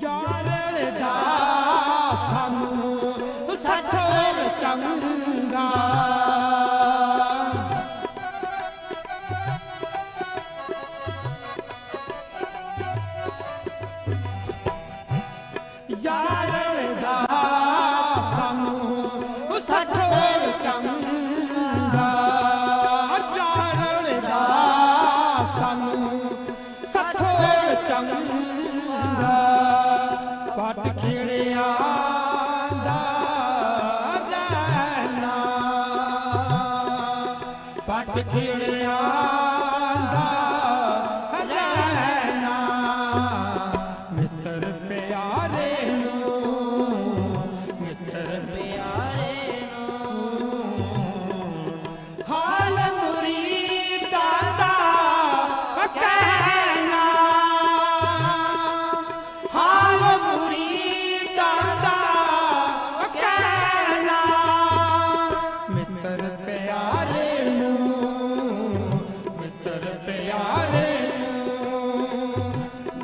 ਯਾਰ ਦਾ ਸਾਨੂੰ ਸੱਥੋਰ ਚੰਗਾ। ਯਾਰ ਦਾ ਸਾਨੂੰ ਸੱਥੋਰ ਚੰਗਾ। ਯਾਰ ਦਾ ਸਾਨੂੰ ਸੱਥੋਰ ਚੰਗਾ। ਖੇੜਿਆ